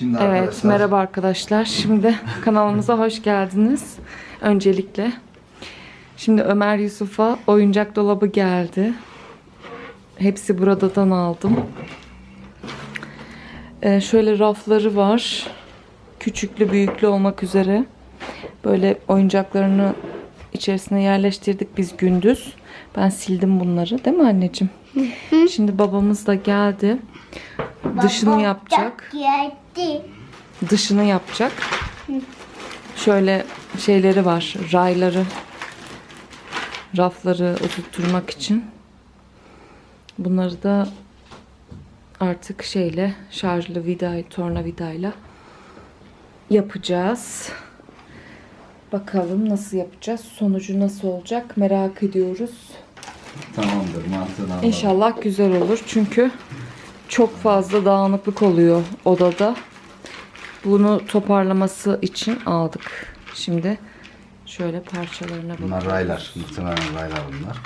Şimdi Evet, arkadaşlar merhaba arkadaşlar. Şimdi kanalımıza hoş geldiniz. Öncelikle. Şimdi Ömer Yusuf'a oyuncak dolabı geldi. Hepsi buradan aldım. Ee, şöyle rafları var. Küçüklü büyüklü olmak üzere. Böyle oyuncaklarını içerisine yerleştirdik biz gündüz. Ben sildim bunları değil mi anneciğim? Şimdi babamız da geldi. Dışını yapacak Dışını yapacak. Şöyle şeyleri var. Rayları rafları oturtturmak için. Bunları da artık şeyle şarjlı vidayı tornavidayla yapacağız. Bakalım nasıl yapacağız? Sonucu nasıl olacak? Merak ediyoruz. tamamdır mantığını anladım. İnşallah güzel olur. Çünkü çok fazla dağınıklık oluyor odada. Bunu toparlaması için aldık. Şimdi şöyle parçalarına Bunlar bakalım. raylar. Muhtemelen raylar bunlar.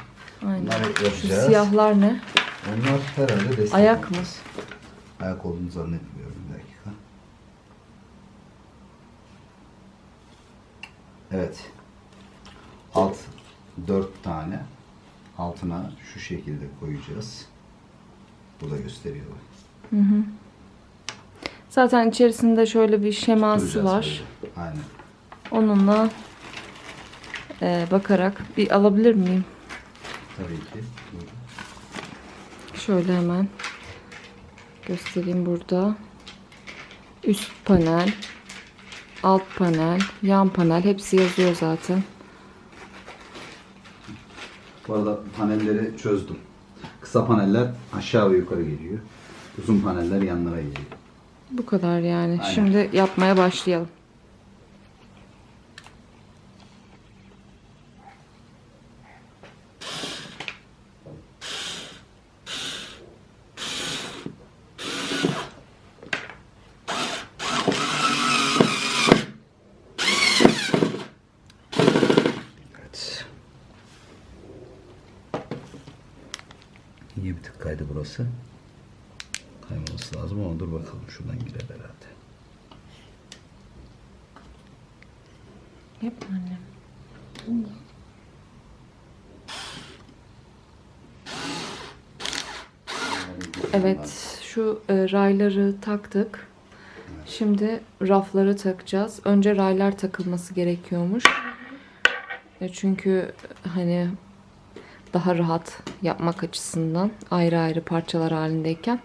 Aynen. Bunları Şu yapacağız. siyahlar ne? Onlar herhalde destek. Ayak mı? Ayak olduğunu zannetmiyorum bir dakika. Evet. Alt dört tane altına şu şekilde koyacağız. Bu da gösteriyor. Zaten içerisinde şöyle bir şeması var. böyle. Aynen. Onunla e, bakarak bir alabilir miyim? Tabii ki. Şöyle hemen göstereyim burada. Üst panel, alt panel, yan panel hepsi yazıyor zaten. Bu arada panelleri çözdüm. Kısa paneller aşağı ve yukarı geliyor. Uzun paneller yanlara geliyor. Bu kadar yani. Aynen. Şimdi yapmaya başlayalım. Evet. Niye bir tık kaydı burası? Kaymaması lazım ama dur bakalım şuradan girer herhalde. Yap annem. Evet, şu e, rayları taktık. Şimdi rafları takacağız. Önce raylar takılması gerekiyormuş. E, çünkü hani daha rahat yapmak açısından ayrı ayrı parçalar halindeyken.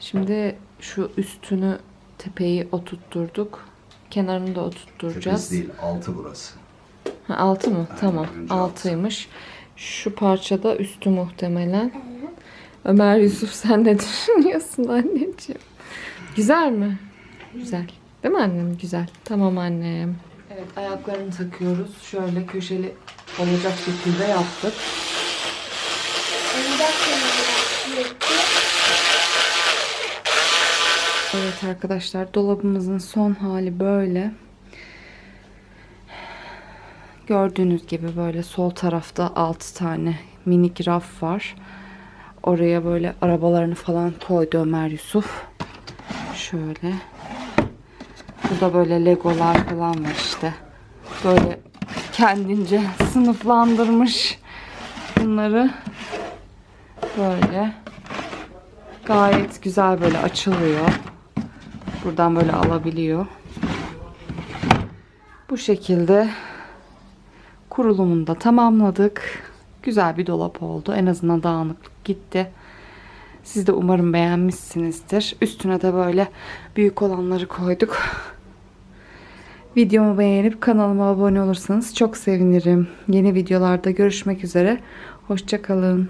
Şimdi şu üstünü tepeyi oturtturduk. Kenarını da oturtturacağız. Tepesi değil altı burası. Ha, altı mı? tamam. önce altı. Altıymış. Şu parçada üstü muhtemelen. Ömer Yusuf sen ne düşünüyorsun anneciğim? Güzel mi? Güzel. Değil mi annem? Güzel. Tamam annem. Evet ayaklarını takıyoruz. Şöyle köşeli olacak şekilde yaptık. Evet arkadaşlar dolabımızın son hali böyle. Gördüğünüz gibi böyle sol tarafta 6 tane minik raf var. Oraya böyle arabalarını falan koydu Ömer Yusuf. Şöyle. Burada böyle legolar falan var işte. Böyle kendince sınıflandırmış bunları. Böyle. Gayet güzel böyle açılıyor. Buradan böyle alabiliyor. Bu şekilde kurulumunu da tamamladık. Güzel bir dolap oldu. En azından dağınıklık gitti. Siz de umarım beğenmişsinizdir. Üstüne de böyle büyük olanları koyduk. Videomu beğenip kanalıma abone olursanız çok sevinirim. Yeni videolarda görüşmek üzere. Hoşçakalın.